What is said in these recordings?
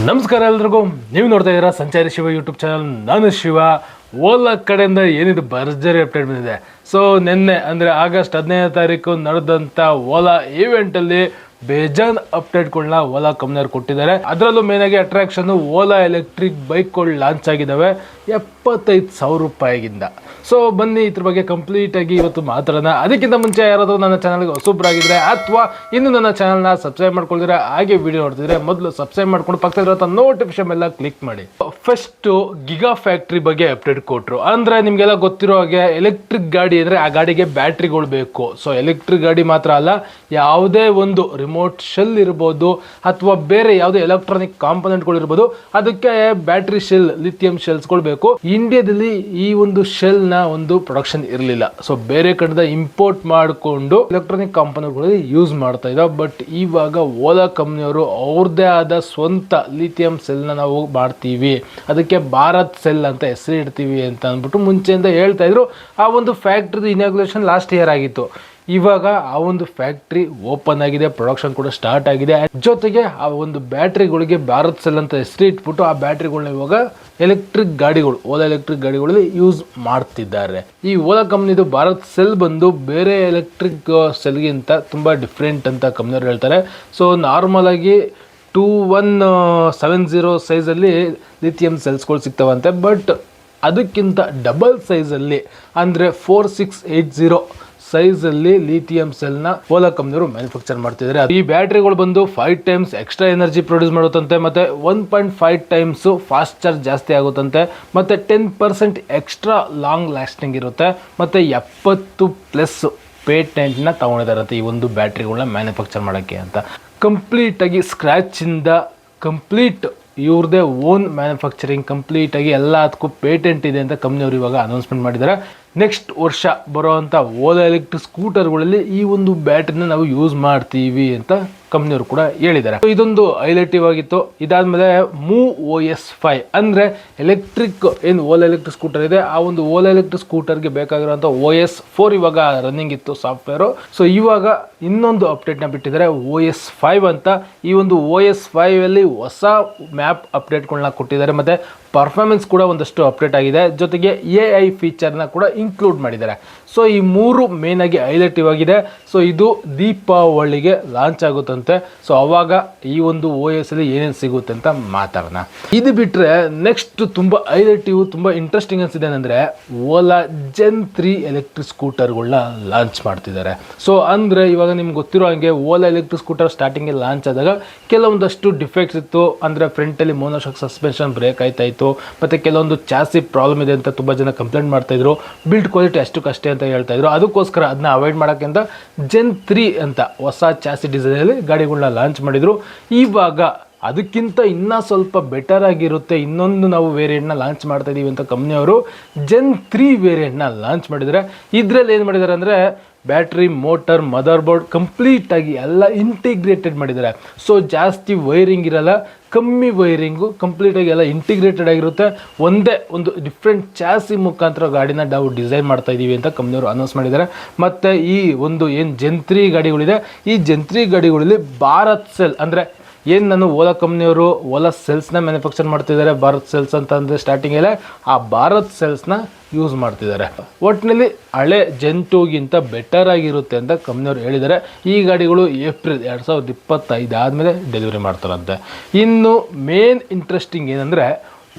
ನಮಸ್ಕಾರ ಎಲ್ರಿಗೂ. ನೀವು ನೋಡ್ತಾ ಇದ್ದೀರಾ ಸಂಚಾರಿ ಶಿವ ಯೂಟ್ಯೂಬ್ ಚಾನಲ್ ನಾನು ಶಿವ. ಓಲಾ ಕಡೆಯಿಂದ ಏನಿದು ಭರ್ಜರಿ ಅಪ್ಡೇಟ್ ಬಂದಿದೆ. ಸೊ ನಿನ್ನೆ ಅಂದರೆ ಆಗಸ್ಟ್ ಹದಿನೈದನೇ ತಾರೀಕು ನಡೆದಂಥ ಓಲಾ ಈವೆಂಟಲ್ಲಿ ಬೇಜಾನ್ ಅಪ್ಡೇಟ್ಗಳನ್ನ ಓಲಾ ಕಂಪ್ನಿಯವ್ರು ಕೊಟ್ಟಿದ್ದಾರೆ. ಅದರಲ್ಲೂ ಮೇನಾಗಿ ಅಟ್ರಾಕ್ಷನ್ ಓಲಾ ಎಲೆಕ್ಟ್ರಿಕ್ ಬೈಕ್ಗಳು ಲಾಂಚ್ ಆಗಿದ್ದಾವೆ ಎಪ್ಪತ್ತೈದು ಸಾವಿರ ರೂಪಾಯಿಗಿಂದ. ಸೊ ಬನ್ನಿ ಇದ್ರ ಬಗ್ಗೆ ಕಂಪ್ಲೀಟ್ ಆಗಿ ಇವತ್ತು ಮಾತಾಡೋಣ. ಅದಕ್ಕಿಂತ ಮುಂಚೆ ಯಾರಾದರೂ ನನ್ನ ಚಾನಲ್ಗೆ ಹೊಸಬ್ರಾಗಿದ್ರೆ ಅಥವಾ ಇನ್ನು ನನ್ನ ಚಾನಲ್ನ ಸಬ್ಸ್ಕ್ರೈಬ್ ಮಾಡ್ಕೊಳ್ತಿದ್ರೆ ಹಾಗೆ ವಿಡಿಯೋ ನೋಡ್ತಿದ್ರೆ ಮೊದಲು ಸಬ್ಸ್ಕ್ರೈಬ್ ಮಾಡ್ಕೊಂಡು ಪಕ್ಕದಲ್ಲಿರೋ ನೋಟಿಫಿಕೇಶನ್ ಎಲ್ಲ ಕ್ಲಿಕ್ ಮಾಡಿ. ಫಸ್ಟ್ ಗಿಗಾ ಫ್ಯಾಕ್ಟ್ರಿ ಬಗ್ಗೆ ಅಪ್ಡೇಟ್ ಕೊಟ್ಟರು ಅಂದರೆ ನಿಮಗೆಲ್ಲ ಗೊತ್ತಿರೋ ಹಾಗೆ ಎಲೆಕ್ಟ್ರಿಕ್ ಗಾಡಿ ಅಂದರೆ ಆ ಗಾಡಿಗೆ ಬ್ಯಾಟ್ರಿಗಳು ಬೇಕು. ಸೊ ಎಲೆಕ್ಟ್ರಿಕ್ ಗಾಡಿ ಮಾತ್ರ ಅಲ್ಲ, ಯಾವುದೇ ಒಂದು ಶೆಲ್ ಇರ್ಬೋದು ಅಥವಾ ಬೇರೆ ಯಾವುದೇ ಎಲೆಕ್ಟ್ರಾನಿಕ್ ಕಾಂಪೊನೆಂಟ್ಗಳು ಇರ್ಬೋದು ಅದಕ್ಕೆ ಬ್ಯಾಟ್ರಿ ಶೆಲ್, ಲಿಥಿಯಂ ಶೆಲ್ಸ್ಗಳು ಬೇಕು. ಇಂಡಿಯಾದಲ್ಲಿ ಈ ಒಂದು ಶೆಲ್ನ ಒಂದು ಪ್ರೊಡಕ್ಷನ್ ಇರಲಿಲ್ಲ. ಸೊ ಬೇರೆ ಕಡೆದ ಇಂಪೋರ್ಟ್ ಮಾಡಿಕೊಂಡು ಎಲೆಕ್ಟ್ರಾನಿಕ್ ಕಾಂಪೊನೆಂಟ್ಗಳಲ್ಲಿ ಯೂಸ್ ಮಾಡ್ತಾ ಇದ್ದ, ಬಟ್ ಇವಾಗ ಓಲಾ ಕಂಪ್ನಿಯವರು ಅವ್ರದ್ದೇ ಆದ ಸ್ವಂತ ಲಿಥಿಯಂ ಸೆಲ್ನ ನಾವು ಮಾಡ್ತೀವಿ. ಅದಕ್ಕೆ ಭಾರತ್ ಸೆಲ್ ಅಂತ ಹೆಸರು ಇಡ್ತೀವಿ ಅಂತ ಅಂದ್ಬಿಟ್ಟು ಮುಂಚೆಯಿಂದ ಹೇಳ್ತಾ ಇದ್ರು. ಆ ಒಂದು ಫ್ಯಾಕ್ಟ್ರಿದು ಇನಾಗ್ರೇಷನ್ ಲಾಸ್ಟ್ ಇಯರ್ ಆಗಿತ್ತು. ಇವಾಗ ಆ ಒಂದು ಫ್ಯಾಕ್ಟ್ರಿ ಓಪನ್ ಆಗಿದೆ ಪ್ರೊಡಕ್ಷನ್ ಕೂಡ ಸ್ಟಾರ್ಟ್ ಆಗಿದೆ. ಜೊತೆಗೆ ಆ ಒಂದು ಬ್ಯಾಟ್ರಿಗಳಿಗೆ ಭಾರತ್ ಸೆಲ್ ಅಂತ ಹೆಸರು ಇಟ್ಬಿಟ್ಟು ಆ ಬ್ಯಾಟ್ರಿಗಳನ್ನ ಇವಾಗ ಎಲೆಕ್ಟ್ರಿಕ್ ಗಾಡಿಗಳು ಓಲಾ ಎಲೆಕ್ಟ್ರಿಕ್ ಗಾಡಿಗಳಲ್ಲಿ ಯೂಸ್ ಮಾಡ್ತಿದ್ದಾರೆ. ಈ ಓಲಾ ಕಂಪ್ನಿದು ಭಾರತ್ ಸೆಲ್ ಬಂದು ಬೇರೆ ಎಲೆಕ್ಟ್ರಿಕ್ ಸೆಲ್ಗಿಂತ ತುಂಬ ಡಿಫ್ರೆಂಟ್ ಅಂತ ಕಂಪ್ನಿಯವ್ರು ಹೇಳ್ತಾರೆ. ಸೊ ನಾರ್ಮಲ್ ಆಗಿ ಟೂ ಒನ್ ಸೆವೆನ್ ಜೀರೋ ಸೈಜಲ್ಲಿ ಲಿಥಿಯಂ ಸೆಲ್ಸ್ಗಳು ಸಿಗ್ತಾವಂತೆ. ಬಟ್ ಅದಕ್ಕಿಂತ ಡಬಲ್ ಸೈಜಲ್ಲಿ ಅಂದರೆ ಫೋರ್ ಸಿಕ್ಸ್ ಏಯ್ಟ್ ಜೀರೋ ಅಲ್ಲಿ ಲಿಥಿಯಂ ಸೆಲ್ನ ಓಲಾ ಕಂಪ್ನಿಯವರು ಮ್ಯಾನುಫ್ಯಾಕ್ಚರ್ ಮಾಡ್ತಿದ್ದಾರೆ ಈ ಬ್ಯಾಟ್ರಿಗಳು ಬಂದು five times extra energy produce ಮಾಡುತ್ತಂತೆ, ಮತ್ತೆ one point five times fast charge ಜಾಸ್ತಿ ಆಗುತ್ತಂತೆ, ಮತ್ತೆ ten percent extra long lasting ಇರುತ್ತೆ, ಮತ್ತೆ ಎಪ್ಪತ್ತು ಪ್ಲಸ್ ಪೇಟೆಂಟ್ನ ತಗೊಂಡಿದ್ದಾರಂತೆ ಈ ಒಂದು ಬ್ಯಾಟ್ರಿಗಳನ್ನ ಮ್ಯಾನುಫ್ಯಾಕ್ಚರ್ ಮಾಡೋಕ್ಕೆ ಅಂತ. ಕಂಪ್ಲೀಟಾಗಿ ಇಂದ ಕಂಪ್ಲೀಟ್ ಇವ್ರದೇ ಓನ್ ಮ್ಯಾನುಫ್ಯಾಕ್ಚರಿಂಗ್ ಕಂಪ್ಲೀಟಾಗಿ ಎಲ್ಲದಕ್ಕೂ ಪೇಟೆಂಟ್ ಇದೆ ಅಂತ ಕಂಪ್ನಿಯವರು ಇವಾಗ ಅನೌನ್ಸ್ಮೆಂಟ್ ಮಾಡಿದ್ದಾರೆ. ನೆಕ್ಸ್ಟ್ ವರ್ಷ ಬರೋವಂಥ ಓಲಾ ಎಲೆಕ್ಟ್ರಿಕ್ ಸ್ಕೂಟರ್ಗಳಲ್ಲಿ ಈ ಒಂದು ಬ್ಯಾಟ್ರಿನ ನಾವು ಯೂಸ್ ಮಾಡ್ತೀವಿ ಅಂತ ಕಂಪ್ನಿಯವರು ಕೂಡ ಹೇಳಿದ್ದಾರೆ. ಇದೊಂದು ಹೈಲೈಟಿವ್ ಆಗಿತ್ತು. ಇದಾದಮೇಲೆ ಮೂ ಓ ಎಸ್ ಫೈ ಅಂದರೆ ಎಲೆಕ್ಟ್ರಿಕ್ ಏನು ಓಲಾ ಎಲೆಕ್ಟ್ರಿಕ್ ಸ್ಕೂಟರ್ ಇದೆ, ಆ ಒಂದು ಓಲಾ ಎಲೆಕ್ಟ್ರಿಕ್ ಸ್ಕೂಟರ್ಗೆ ಬೇಕಾಗಿರುವಂಥ ಓ ಎಸ್ ಫೋರ್ ಇವಾಗ ರನ್ನಿಂಗ್ ಇತ್ತು ಸಾಫ್ಟ್ವೇರು ಸೊ ಇವಾಗ ಇನ್ನೊಂದು ಅಪ್ಡೇಟ್ನ ಬಿಟ್ಟಿದ್ದಾರೆ, ಓ ಎಸ್ ಫೈವ್ ಅಂತ. ಈ ಒಂದು ಓ ಎಸ್ ಫೈವಲ್ಲಿ ಹೊಸ ಮ್ಯಾಪ್ ಅಪ್ಡೇಟ್ಗಳನ್ನ ಕೊಟ್ಟಿದ್ದಾರೆ. ಮತ್ತು ಪರ್ಫಾರ್ಮೆನ್ಸ್ ಕೂಡ ಒಂದಷ್ಟು ಅಪ್ಡೇಟ್ ಆಗಿದೆ. ಜೊತೆಗೆ ಎ ಐ ಫೀಚರ್ನ ಕೂಡ ಇನ್ಕ್ಲೂಡ್ ಮಾಡಿದ್ದಾರೆ. ಸೊ ಈ ಮೂರು ಮೇನ್ ಆಗಿ ಹೈಲೈಟಿವ್ ಆಗಿದೆ. ಸೊ ಇದು ದೀಪಾವಳಿಗೆ ಲಾಂಚ್ ಆಗುತ್ತಂತೆ. ಸೊ ಅವಾಗ ಈ ಒಂದು ಓ ಎಸ್ ಅಲ್ಲಿ ಏನೇನು ಸಿಗುತ್ತೆ ಅಂತ ಮಾತಾಡೋಣ. ಇದು ಬಿಟ್ಟರೆ ನೆಕ್ಸ್ಟ್ ತುಂಬ ಹೈಲೈಟಿವ್ ತುಂಬ ಇಂಟ್ರೆಸ್ಟಿಂಗ್ ಅನ್ಸಿದೆ ಏನಂದರೆ ಓಲಾ ಜೆನ್ ತ್ರೀ ಎಲೆಕ್ಟ್ರಿಕ್ ಸ್ಕೂಟರ್ಗಳನ್ನ ಲಾಂಚ್ ಮಾಡ್ತಿದ್ದಾರೆ. ಸೊ ಅಂದರೆ ಇವಾಗ ನಿಮ್ಗೆ ಗೊತ್ತಿರೋ ಹಾಗೆ ಓಲಾ ಎಲೆಕ್ಟ್ರಿಕ್ ಸ್ಕೂಟರ್ ಸ್ಟಾರ್ಟಿಂಗಿಗೆ ಲಾಂಚ್ ಆದಾಗ ಕೆಲವೊಂದಷ್ಟು ಡಿಫೆಕ್ಟ್ಸ್ ಇತ್ತು. ಅಂದರೆ ಫ್ರಂಟಲ್ಲಿ ಮೋನೋಶಾಕ್ ಸಸ್ಪೆನ್ಷನ್ ಬ್ರೇಕ್ ಆಯ್ತಾ ಇತ್ತು ಮತ್ತು ಕೆಲವೊಂದು ಚಾಸಿ ಪ್ರಾಬ್ಲಮ್ ಇದೆ ಅಂತ ತುಂಬ ಜನ ಕಂಪ್ಲೇಂಟ್ ಮಾಡ್ತಾ ಇದ್ರು. ಬಿಲ್ಡ್ ಕ್ವಾಲಿಟಿ ಅಷ್ಟಕ್ಕಷ್ಟೇ ಅಂತ ಹೇಳ್ತಾ ಇದ್ರು. ಅದಕ್ಕೋಸ್ಕರ ಅದನ್ನ ಅವಾಯ್ಡ್ ಮಾಡೋಕ್ಕಿಂತ ಜೆನ್ ತ್ರೀ ಅಂತ ಹೊಸ ಚಾಸಿ ಡಿಸೈನಲ್ಲಿ ಗಾಡಿಗಳನ್ನ ಲಾಂಚ್ ಮಾಡಿದರು. ಇವಾಗ ಅದಕ್ಕಿಂತ ಇನ್ನೂ ಸ್ವಲ್ಪ ಬೆಟರ್ ಆಗಿರುತ್ತೆ. ಇನ್ನೊಂದು ನಾವು ವೇರಿಯಂಟ್ನ ಲಾಂಚ್ ಮಾಡ್ತಾ ಇದೀವಿ ಅಂತ ಕಂಪ್ನಿಯವರು ಜೆನ್ ತ್ರೀ ವೇರಿಯಂಟ್ನ ಲಾಂಚ್ ಮಾಡಿದ್ದಾರೆ ಇದರಲ್ಲಿ ಏನು ಮಾಡಿದ್ದಾರೆ ಅಂದರೆ ಬ್ಯಾಟ್ರಿ ಮೋಟರ್ ಮದರ್ ಬೋರ್ಡ್ ಕಂಪ್ಲೀಟಾಗಿ ಎಲ್ಲ ಇಂಟಿಗ್ರೇಟೆಡ್ ಮಾಡಿದ್ದಾರೆ ಸೊ ಜಾಸ್ತಿ ವೈರಿಂಗ್ ಇರಲ್ಲ, ಕಮ್ಮಿ ವೈರಿಂಗು ಕಂಪ್ಲೀಟಾಗಿ ಎಲ್ಲ ಇಂಟಿಗ್ರೇಟೆಡ್ ಆಗಿರುತ್ತೆ. ಒಂದೇ ಒಂದು ಡಿಫ್ರೆಂಟ್ ಚಾಸಿ ಮುಖಾಂತರ ಗಾಡಿನ ನಾವು ಡಿಸೈನ್ ಮಾಡ್ತಾ ಇದ್ದೀವಿ ಅಂತ ಕಂಪ್ನಿಯವರು ಅನೌನ್ಸ್ ಮಾಡಿದ್ದಾರೆ ಮತ್ತು ಈ ಒಂದು ಏನು ಜಂತ್ರಿ ಗಾಡಿಗಳಿದೆ, ಈ ಜಂತ್ರಿ ಗಾಡಿಗಳಲ್ಲಿ ಭಾರತ್ ಸೆಲ್ ಅಂದರೆ ಏನು ನಾನು ಓಲಾ ಕಂಪ್ನಿಯವರು ಓಲಾ ಸೆಲ್ಸ್ನ ಮ್ಯಾನುಫ್ಯಾಕ್ಚರ್ ಮಾಡ್ತಿದ್ದಾರೆ, ಭಾರತ್ ಸೆಲ್ಸ್ ಅಂತ ಅಂದರೆ ಸ್ಟಾರ್ಟಿಂಗಲ್ಲೇ ಆ ಭಾರತ್ ಸೆಲ್ಸ್ನ ಯೂಸ್ ಮಾಡ್ತಿದ್ದಾರೆ. ಒಟ್ಟಿನಲ್ಲಿ ಹಳೆ ಜೆಂಟುಗಿಂತ ಬೆಟರ್ ಆಗಿರುತ್ತೆ ಅಂತ ಕಂಪ್ನಿಯವರು ಹೇಳಿದ್ದಾರೆ. ಈ ಗಾಡಿಗಳು ಏಪ್ರಿಲ್ ಎರಡು ಸಾವಿರದ ಇಪ್ಪತ್ತೈದು ಆದಮೇಲೆ ಡೆಲಿವರಿ ಮಾಡ್ತಾರಂತೆ. ಇನ್ನು ಮೇನ್ ಇಂಟ್ರೆಸ್ಟಿಂಗ್ ಏನಂದರೆ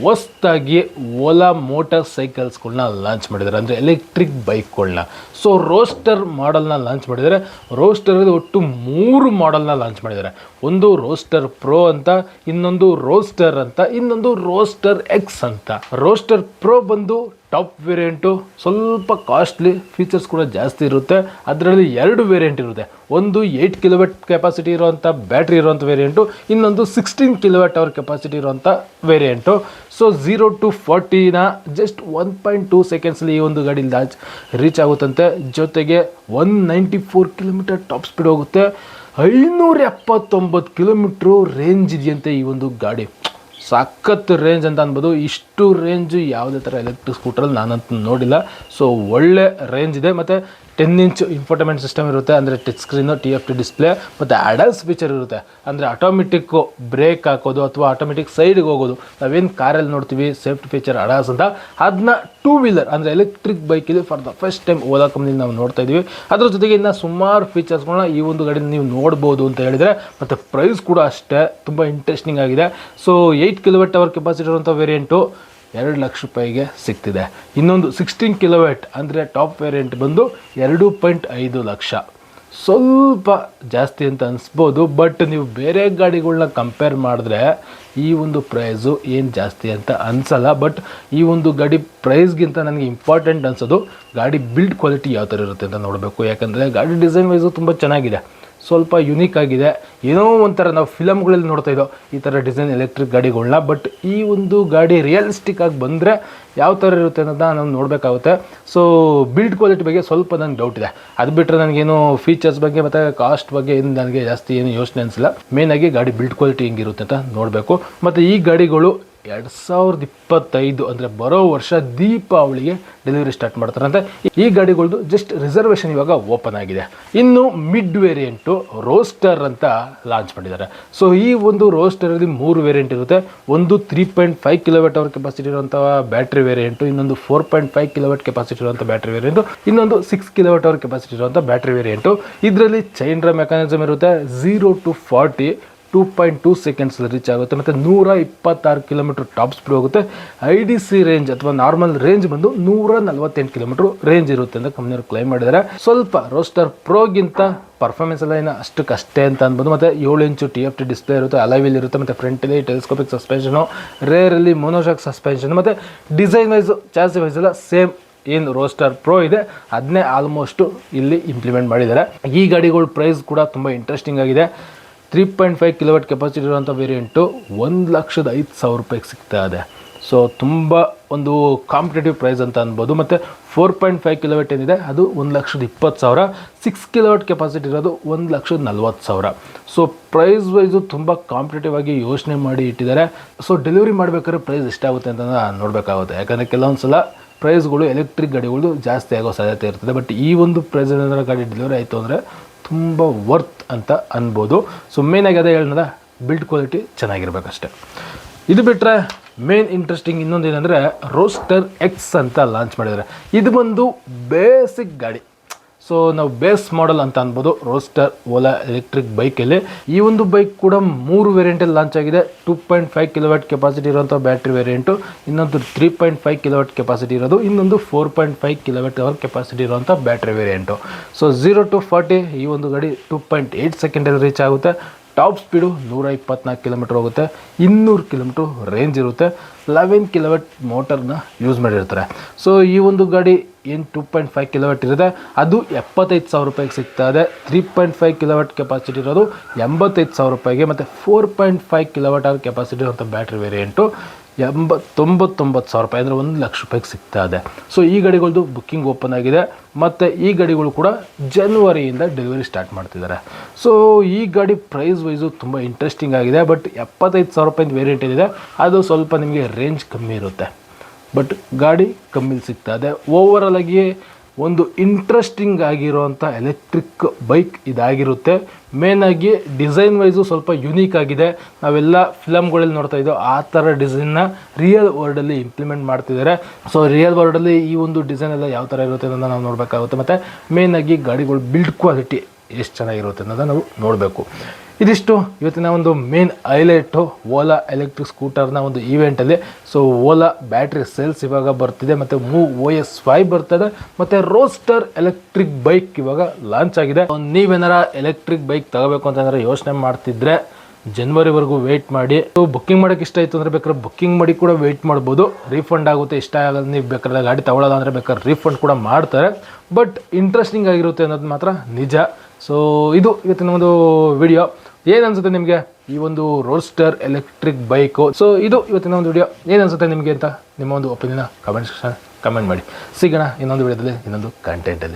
ಹೊಸ್ದಾಗಿ ಓಲಾ ಮೋಟಾರ್ ಸೈಕಲ್ಸ್ಗಳನ್ನ ಲಾಂಚ್ ಮಾಡಿದ್ದಾರೆ. ಅಂದರೆ ಎಲೆಕ್ಟ್ರಿಕ್ ಬೈಕ್ಗಳನ್ನ ಸೊ, ರೋಸ್ಟರ್ ಮಾಡೆಲ್ನ ಲಾಂಚ್ ಮಾಡಿದ್ದಾರೆ. ರೋಸ್ಟರ್ ಒಟ್ಟು ಮೂರು ಮಾಡೆಲ್ನ ಲಾಂಚ್ ಮಾಡಿದ್ದಾರೆ. ಒಂದು ರೋಸ್ಟರ್ ಪ್ರೋ ಅಂತ, ಇನ್ನೊಂದು ರೋಸ್ಟರ್ ಅಂತ, ಇನ್ನೊಂದು ರೋಸ್ಟರ್ ಎಕ್ಸ್ ಅಂತ. ರೋಸ್ಟರ್ ಪ್ರೋ ಬಂದು ಟಾಪ್ ವೇರಿಯಂಟು ಸ್ವಲ್ಪ ಕಾಸ್ಟ್ಲಿ ಫೀಚರ್ಸ್ ಕೂಡ ಜಾಸ್ತಿ ಇರುತ್ತೆ. ಅದರಲ್ಲಿ ಎರಡು ವೇರಿಯಂಟ್ ಇರುತ್ತೆ. ಒಂದು ಏಯ್ಟ್ ಕಿಲೋವ್ಯಾಟ್ ಕೆಪಾಸಿಟಿ ಇರುವಂಥ ಬ್ಯಾಟ್ರಿ ಇರುವಂಥ ವೇರಿಯಂಟು, ಇನ್ನೊಂದು ಸಿಕ್ಸ್ಟೀನ್ ಕಿಲೋವ್ಯಾಟ್ ಅವರ್ ಕೆಪಾಸಿಟಿ ಇರುವಂಥ ವೇರಿಯಂಟು. ಸೊ ಝೀರೋ ಟು ಫಾರ್ಟಿನ ಜಸ್ಟ್ ಒನ್ ಪಾಯಿಂಟ್ ಟೂ ಸೆಕೆಂಡ್ಸಲ್ಲಿ ಈ ಒಂದು ಗಾಡಿ ಲಾಚ್ ರೀಚ್ ಆಗುತ್ತಂತೆ. ಜೊತೆಗೆ one ninety four kilometre top speed ಹೋಗುತ್ತೆ. ಐನೂರ ಎಪ್ಪತ್ತೊಂಬತ್ತು ಕಿಲೋಮೀಟ್ರು ರೇಂಜ್ ಇದೆಯಂತೆ ಈ ಒಂದು ಗಾಡಿ. ಸಖತ್ ರೇಂಜ್ ಅಂತ ಅನ್ಬೋದು. ಇಷ್ಟು ರೇಂಜು ಯಾವುದೇ ಥರ ಎಲೆಕ್ಟ್ರಿಕ್ ಸ್ಕೂಟ್ರಲ್ಲಿ ನಾನಂತೂ ನೋಡಿಲ್ಲ. ಸೊ ಒಳ್ಳೆ ರೇಂಜ್ ಇದೆ. ಮತ್ತು ಟೆನ್ ಇಂಚ್ ಇನ್ಫೋಟೈನ್ಮೆಂಟ್ ಸಿಸ್ಟಮ್ ಇರುತ್ತೆ, ಅಂದರೆ touch screen T F T display ಮತ್ತು ಅಡಲ್ಸ್ ಫೀಚರ್ ಇರುತ್ತೆ. ಅಂದರೆ ಆಟೋಮೆಟಿಕ್ಕು ಬ್ರೇಕ್ ಹಾಕೋದು ಅಥವಾ ಆಟೋಮೆಟಿಕ್ ಸೈಡ್ಗೆ ಹೋಗೋದು. ನಾವೇನು ಕಾರಲ್ಲಿ ನೋಡ್ತೀವಿ ಸೇಫ್ಟಿ ಫೀಚರ್ ಅಡಲ್ಸ್ ಅಂತ. ಅದನ್ನ ಟೂ ವೀಲರ್ ಅಂದರೆ ಎಲೆಕ್ಟ್ರಿಕ್ ಬೈಕಲ್ಲಿ for the first time Ola company ನಾವು ನೋಡ್ತಾ ಇದ್ದೀವಿ. ಅದ್ರ ಜೊತೆಗೆ ಇನ್ನು ಸುಮಾರು ಫೀಚರ್ಸ್ಗಳನ್ನ ಈ ಒಂದು ಗಾಡಿನ ನೀವು ನೋಡ್ಬೋದು ಅಂತ ಹೇಳಿದರೆ, ಮತ್ತು ಪ್ರೈಸ್ ಕೂಡ ಅಷ್ಟೇ, ತುಂಬ ಇಂಟ್ರೆಸ್ಟಿಂಗ್ ಆಗಿದೆ. So eight kilometre hour capacity ಇರುವಂಥ ವೇರಿಯಂಟು ಎರಡು ಲಕ್ಷ ರೂಪಾಯಿಗೆ ಸಿಗ್ತಿದೆ. ಇನ್ನೊಂದು ಸಿಕ್ಸ್ಟೀನ್ ಕಿಲೋವ್ಯಾಟ್ ಅಂದರೆ ಟಾಪ್ ವೇರಿಯಂಟ್ ಬಂದು ಎರಡು ಪಾಯಿಂಟ್ ಐದು ಲಕ್ಷ. ಸ್ವಲ್ಪ ಜಾಸ್ತಿ ಅಂತ ಅನಿಸ್ಬೋದು ಬಟ್ ನೀವು ಬೇರೆ ಗಾಡಿಗಳನ್ನ ಕಂಪೇರ್ ಮಾಡಿದ್ರೆ ಈ ಒಂದು ಪ್ರೈಸು ಏನು ಜಾಸ್ತಿ ಅಂತ ಅನಿಸಲ್ಲ ಬಟ್ ಈ ಒಂದು ಗಾಡಿ ಪ್ರೈಸ್ಗಿಂತ ನನಗೆ ಇಂಪಾರ್ಟೆಂಟ್ ಅನಿಸೋದು ಗಾಡಿ ಬಿಲ್ಡ್ ಕ್ವಾಲಿಟಿ ಯಾವ ಥರ ಇರುತ್ತೆ ಅಂತ ನೋಡಬೇಕು. ಯಾಕಂದರೆ ಗಾಡಿ ಡಿಸೈನ್ ವೈಸು ತುಂಬ ಚೆನ್ನಾಗಿದೆ. ಸ್ವಲ್ಪ ಯುನೀಕ್ ಆಗಿದೆ. ಏನೋ ಒಂಥರ ನಾವು ಫಿಲಮ್ಗಳಲ್ಲಿ ನೋಡ್ತಾ ಇದ್ದೋ ಈ ಥರ ಡಿಸೈನ್ ಎಲೆಕ್ಟ್ರಿಕ್ ಗಾಡಿಗಳನ್ನ ಬಟ್ ಈ ಒಂದು ಗಾಡಿ ರಿಯಲಿಸ್ಟಿಕ್ ಆಗಿ ಬಂದರೆ ಯಾವ ಥರ ಇರುತ್ತೆ ಅನ್ನೋದನ್ನ ನಾವು ನೋಡಬೇಕಾಗುತ್ತೆ. ಸೊ ಬಿಲ್ಡ್ ಕ್ವಾಲಿಟಿ ಬಗ್ಗೆ ಸ್ವಲ್ಪ ನನಗೆ ಡೌಟ್ ಇದೆ. ಅದು ಬಿಟ್ಟರೆ ನನಗೇನು ಫೀಚರ್ಸ್ ಬಗ್ಗೆ ಮತ್ತು ಕಾಸ್ಟ್ ಬಗ್ಗೆ ಏನು ನನಗೆ ಜಾಸ್ತಿ ಏನು ಯೋಚನೆ ಅನಿಸಿಲ್ಲ. ಮೇನಾಗಿ ಗಾಡಿ ಬಿಲ್ಡ್ ಕ್ವಾಲಿಟಿ ಹೆಂಗಿರುತ್ತೆ ಅಂತ ನೋಡಬೇಕು. ಮತ್ತು ಈ ಗಾಡಿಗಳು ಎರಡು ಸಾವಿರದ ಇಪ್ಪತ್ತೈದು ಅಂದರೆ ಬರೋ ವರ್ಷ ದೀಪಾವಳಿಗೆ ಡೆಲಿವರಿ ಸ್ಟಾರ್ಟ್ ಮಾಡ್ತಾರಂತೆ. ಈ ಗಾಡಿಗಳದ್ದು ಜಸ್ಟ್ ರಿಸರ್ವೇಷನ್ ಇವಾಗ ಓಪನ್ ಆಗಿದೆ. ಇನ್ನು ಮಿಡ್ ವೇರಿಯಂಟು ರೋಸ್ಟರ್ ಅಂತ ಲಾಂಚ್ ಮಾಡಿದ್ದಾರೆ. ಸೊ ಈ ಒಂದು ರೋಸ್ಟರಲ್ಲಿ ಮೂರು ವೇರಿಯಂಟ್ ಇರುತ್ತೆ. ಒಂದು three point five kilometre hour capacity ಇರುವಂಥ ಬ್ಯಾಟ್ರಿ ವೇರಿಯಂಟು ಇನ್ನೊಂದು four point five kilometre capacity ಇರುವಂಥ ಬ್ಯಾಟ್ರಿ ವೇರಿಯಂಟು ಇನ್ನೊಂದು ಸಿಕ್ಸ್ ಕಿಲೋಮೀಟರ್ ಅವರ್ ಕೆಪಾಸಿಟಿ ಇರುವಂಥ ಬ್ಯಾಟ್ರಿ ವೇರಿಯಂಟು ಇದರಲ್ಲಿ ಚೈನ್ ರ ಮೆಕಾನಿಸಮ್ ಇರುತ್ತೆ. Zero to forty two point two ಸೆಕೆಂಡ್ಸಲ್ಲಿ reach ಆಗುತ್ತೆ. ಮತ್ತು ನೂರ ಇಪ್ಪತ್ತಾರು ಕಿಲೋಮೀಟ್ರ್ ಟಾಪ್ ಸ್ಪೀಡ್ ಹೋಗುತ್ತೆ. ಐ ಡಿ ಸಿ ರೇಂಜ್ ಅಥವಾ ನಾರ್ಮಲ್ ರೇಂಜ್ ಬಂದು ನೂರ ನಲವತ್ತೆಂಟು ಕಿಲೋಮೀಟ್ರ್ ರೇಂಜ್ ಇರುತ್ತೆ ಅಂತ ಕಂಪ್ನಿಯವರು ಕ್ಲೈಮ್ ಮಾಡಿದ್ದಾರೆ. ಸ್ವಲ್ಪ ರೋಸ್ಟರ್ ಪ್ರೋಗಿಂತ ಪರ್ಫಾರ್ಮೆನ್ಸ್ ಎಲ್ಲ ಏನು ಅಷ್ಟಕ್ಕಷ್ಟೇ ಅಂತ ಅನ್ಬೋದು ಮತ್ತು ಏಳು ಇಂಚು ಟಿ ಎಫ್ ಟಿ ಡಿಸ್ಪ್ಲೇ ಇರುತ್ತೆ ಅಲೈವಿಲ್ ಇರುತ್ತೆ, ಮತ್ತು ಫ್ರಂಟಲ್ಲಿ ಟೆಲಿಸ್ಕೋಪಿಕ್ ಸಸ್ಪೆನ್ಷನು ರೇರಲ್ಲಿ ಮೊನೋಶಾಕ್ ಸಸ್ಪೆನ್ಷನ್ ಮತ್ತು ಡಿಸೈನ್ ವೈಸು ಚಾಸಿ ವೈಸ್ ಎಲ್ಲ ಸೇಮ್ ಏನು ರೋಸ್ಟರ್ ಪ್ರೋ ಇದೆ. ಅದನ್ನೇ ಆಲ್ಮೋಸ್ಟು ಇಲ್ಲಿ ಇಂಪ್ಲಿಮೆಂಟ್ ಮಾಡಿದ್ದಾರೆ. ಈ ಗಾಡಿಗಳ ಪ್ರೈಸ್ ಕೂಡ ತುಂಬ ಇಂಟ್ರೆಸ್ಟಿಂಗ್ ಆಗಿದೆ. Three point five kilowatt capacity ಇರುವಂಥ ವೇರಿಯಂಟು ಒಂದು ಲಕ್ಷದ ಐದು ಸಾವಿರ ರೂಪಾಯಿಗೆ ಸಿಗ್ತಾ ಇದೆ. ಸೊ ತುಂಬ ಒಂದು ಕಾಂಪಿಟೇಟಿವ್ ಪ್ರೈಸ್ ಅಂತ ಅನ್ಬೋದು. ಮತ್ತು ಫೋರ್ ಪಾಯಿಂಟ್ ಫೈವ್ ಕಿಲೋವಾಟ್ ಏನಿದೆ, ಅದು ಒಂದು ಲಕ್ಷದ ಇಪ್ಪತ್ತು ಸಾವಿರ. ಸಿಕ್ಸ್ ಕಿಲೋವಾಟ್ ಕೆಪಾಸಿಟಿ ಇರೋದು ಒಂದು ಲಕ್ಷದ ನಲ್ವತ್ತು ಸಾವಿರ. ಸೊ ಪ್ರೈಸ್ ವೈಸು ತುಂಬ ಕಾಂಪಿಟೇಟಿವ್ ಆಗಿ ಯೋಚನೆ ಮಾಡಿ ಇಟ್ಟಿದ್ದಾರೆ. ಸೊ ಡೆಲಿವರಿ ಮಾಡಬೇಕಾದ್ರೆ ಪ್ರೈಸ್ ಎಷ್ಟಾಗುತ್ತೆ ಅಂತ ನೋಡಬೇಕಾಗುತ್ತೆ. ಯಾಕಂದರೆ ಕೆಲವೊಂದು ಸಲ ಪ್ರೈಸ್ಗಳು ಎಲೆಕ್ಟ್ರಿಕ್ ಗಾಡಿಗಳು ಜಾಸ್ತಿ ಆಗೋ ಸಾಧ್ಯತೆ ಇರ್ತದೆ. ಬಟ್ ಈ ಒಂದು ಪ್ರೈಸ್ ಏನಾದರೂ ಗಾಡಿ ಡೆಲಿವರಿ ಆಯಿತು ಅಂದರೆ ತುಂಬ ವರ್ತ್ ಅಂತ ಅನ್ಬೋದು. ಸೊ ಮೇನಾಗಿ ಅದೇ ಹೇಳಿದ ಬಿಲ್ಡ್ ಕ್ವಾಲಿಟಿ ಚೆನ್ನಾಗಿರ್ಬೇಕಷ್ಟೆ. ಇದು ಬಿಟ್ಟರೆ ಮೇನ್ ಇಂಟ್ರೆಸ್ಟಿಂಗ್ ಇನ್ನೊಂದು ಏನಂದರೆ ರೋಸ್ಟರ್ ಎಕ್ಸ್ ಅಂತ ಲಾಂಚ್ ಮಾಡಿದ್ದಾರೆ. ಇದು ಬಂದು ಬೇಸಿಕ್ ಗಾಡಿ. ಸೊ ನಾವು ಬೇಸ್ ಮಾಡೆಲ್ ಅಂತ ಅನ್ಬೋದು ರೋಸ್ಟರ್ ಓಲಾ ಎಲೆಕ್ಟ್ರಿಕ್ ಬೈಕಲ್ಲಿ ಈ ಒಂದು ಬೈಕ್ ಕೂಡ ಮೂರು ವೇರಿಯಂಟಲ್ಲಿ ಲಾಂಚ್ ಆಗಿದೆ. Two point five kilowatt capacity ಇರುವಂಥ ಬ್ಯಾಟ್ರಿ ವೇರಿಯಂಟು ಇನ್ನೊಂದು three point five kilowatt capacity ಇರೋದು. ಇನ್ನೊಂದು four point five kilowatt hour capacity ಇರುವಂಥ battery variant so zero to forty ಈ ಒಂದು ಗಾಡಿ ಟೂ ಪಾಯಿಂಟ್ ಏಯ್ಟ್ ಸೆಕೆಂಡಲ್ಲಿ ರೀಚ್ ಆಗುತ್ತೆ. ಟಾಪ್ ಸ್ಪೀಡು ನೂರ ಇಪ್ಪತ್ನಾಲ್ಕು ಕಿಲೋಮೀಟ್ರ್ ಹೋಗುತ್ತೆ. ಇನ್ನೂರು ಕಿಲೋಮೀಟ್ರ್ ರೇಂಜ್ ಇರುತ್ತೆ. ಲೆವೆನ್ ಕಿಲೋವಾಟ್ ಮೋಟರ್ನ ಯೂಸ್ ಮಾಡಿರ್ತಾರೆ. ಸೊ ಈ ಒಂದು ಗಾಡಿ ಏನು ಟೂ ಪಾಯಿಂಟ್ ಫೈವ್ ಕಿಲೋವಾಟ್ ಇರುತ್ತೆ, ಅದು ಎಪ್ಪತ್ತೈದು ಸಾವಿರ ರೂಪಾಯಿಗೆ ಸಿಗ್ತಾ ಇದೆ. Three point five kilowatt capacity ಇರೋದು ಎಂಬತ್ತೈದು ಸಾವಿರ ರೂಪಾಯಿಗೆ, ಮತ್ತು four point five kilowatt hour capacity ಇರುವಂಥ ಬ್ಯಾಟ್ರಿ ವೇರಿಯಂಟು ಎಂಬತ್ತೊಂಬತ್ತೊಂಬತ್ತು ಸಾವಿರ ರೂಪಾಯಿ ಅಂದರೆ ಒಂದು ಲಕ್ಷ ರೂಪಾಯಿಗೆ ಸಿಗ್ತಾ ಇದೆ. ಸೊ ಈ ಗಾಡಿಗಳದ್ದು ಬುಕ್ಕಿಂಗ್ ಓಪನ್ ಆಗಿದೆ, ಮತ್ತು ಈ ಗಾಡಿಗಳು ಕೂಡ ಜನ್ವರಿಯಿಂದ ಡೆಲಿವರಿ ಸ್ಟಾರ್ಟ್ ಮಾಡ್ತಿದ್ದಾರೆ. ಸೊ ಈ ಗಾಡಿ ಪ್ರೈಸ್ ವೈಸು ತುಂಬ ಇಂಟ್ರೆಸ್ಟಿಂಗ್ ಆಗಿದೆ ಬಟ್ ಎಪ್ಪತ್ತೈದು ಸಾವಿರ ರೂಪಾಯಿಂದ ವೇರಿಯಂಟ್ ಏನಿದೆ, ಅದು ಸ್ವಲ್ಪ ನಿಮಗೆ ರೇಂಜ್ ಕಮ್ಮಿ ಇರುತ್ತೆ. ಬಟ್ ಗಾಡಿ ಕಮ್ಮಿಲಿ ಸಿಗ್ತಾ ಇದೆ. ಓವರಾಲ್ ಆಗಿ ಒಂದು ಇಂಟ್ರೆಸ್ಟಿಂಗ್ ಆಗಿರುವಂಥ ಎಲೆಕ್ಟ್ರಿಕ್ ಬೈಕ್ ಇದಾಗಿರುತ್ತೆ. ಮೇನಾಗಿ ಡಿಸೈನ್ ವೈಸು ಸ್ವಲ್ಪ ಯುನೀಕ್ ಆಗಿದೆ. ನಾವೆಲ್ಲ ಫಿಲಮ್ಗಳಲ್ಲಿ ನೋಡ್ತಾ ಇದ್ದೋ ಆ ಥರ ಡಿಸೈನ್ನ ರಿಯಲ್ ವರ್ಲ್ಡಲ್ಲಿ ಇಂಪ್ಲಿಮೆಂಟ್ ಮಾಡ್ತಿದ್ದಾರೆ. ಸೊ ರಿಯಲ್ ವರ್ಲ್ಡಲ್ಲಿ ಈ ಒಂದು ಡಿಸೈನ್ ಎಲ್ಲ ಯಾವ ಥರ ಇರುತ್ತೆ ಅನ್ನೋದನ್ನು ನಾವು ನೋಡಬೇಕಾಗುತ್ತೆ. ಮತ್ತು ಮೇನಾಗಿ ಗಾಡಿಗಳು ಬಿಲ್ಡ್ ಕ್ವಾಲಿಟಿ ಎಷ್ಟು ಚೆನ್ನಾಗಿರುತ್ತೆ ಅನ್ನೋದನ್ನು ನಾವು ನೋಡಬೇಕು. ಇದಿಷ್ಟು. ಇವತ್ತಿನ ಒಂದು ಮೇನ್ ಹೈಲೈಟು ಓಲಾ ಎಲೆಕ್ಟ್ರಿಕ್ ಸ್ಕೂಟರ್ನ ಒಂದು ಈವೆಂಟಲ್ಲಿ ಸೊ ಓಲಾ ಬ್ಯಾಟ್ರಿ ಸೇಲ್ಸ್ ಇವಾಗ ಬರ್ತಿದೆ, ಮತ್ತು ಮೂವ್ ಓ ಎಸ್ ಫೈವ್ ಬರ್ತದೆ, ಮತ್ತು ರೋಸ್ಟರ್ ಎಲೆಕ್ಟ್ರಿಕ್ ಬೈಕ್ ಇವಾಗ ಲಾಂಚ್ ಆಗಿದೆ. ನೀವೇನಾರ ಎಲೆಕ್ಟ್ರಿಕ್ ಬೈಕ್ ತಗೋಬೇಕು ಅಂತಂದರೆ ಯೋಚನೆ ಮಾಡ್ತಿದ್ರೆ ಜನ್ವರಿವರೆಗೂ ವೆಯ್ಟ್ ಮಾಡಿ. ಬುಕ್ಕಿಂಗ್ ಮಾಡೋಕ್ಕೆ ಇಷ್ಟ ಆಯಿತು ಅಂದರೆ ಬೇಕಾದ್ರೆ ಬುಕ್ಕಿಂಗ್ ಮಾಡಿ ಕೂಡ ವೆಯ್ಟ್ ಮಾಡ್ಬೋದು. ರೀಫಂಡ್ ಆಗುತ್ತೆ, ಇಷ್ಟ ಆಗಲ್ಲ ನೀವು ಬೇಕಾದ್ರೆ ಗಾಡಿ ತಗೊಳ್ಳೋಲ್ಲ ಅಂದರೆ ಬೇಕಾದ್ರೆ ರೀಫಂಡ್ ಕೂಡ ಮಾಡ್ತಾರೆ. ಬಟ್ ಇಂಟ್ರೆಸ್ಟಿಂಗ್ ಆಗಿರುತ್ತೆ ಅನ್ನೋದು ಮಾತ್ರ ನಿಜ. ಸೊ ಇದು ಇವತ್ತಿನ ಒಂದು ವಿಡಿಯೋ ಏನು ಅನ್ಸುತ್ತೆ ನಿಮಗೆ? ಈ ಒಂದು ರೋಸ್ಟರ್ ಎಲೆಕ್ಟ್ರಿಕ್ ಬೈಕು ಸೊ ಇದು ಇವತ್ತಿನ ಒಂದು ವಿಡಿಯೋ ಏನು ಅನ್ಸುತ್ತೆ ನಿಮಗೆ ಅಂತ ನಿಮ್ಮ ಒಂದು ಒಪಿನಿಯನ್ನ ಕಮೆಂಟ್ ಸೆಕ್ಷನ್ ಕಮೆಂಟ್ ಮಾಡಿ. ಸಿಗೋಣ ಇನ್ನೊಂದು ವಿಡಿಯೋದಲ್ಲಿ ಇನ್ನೊಂದು ಕಂಟೆಂಟಲ್ಲಿ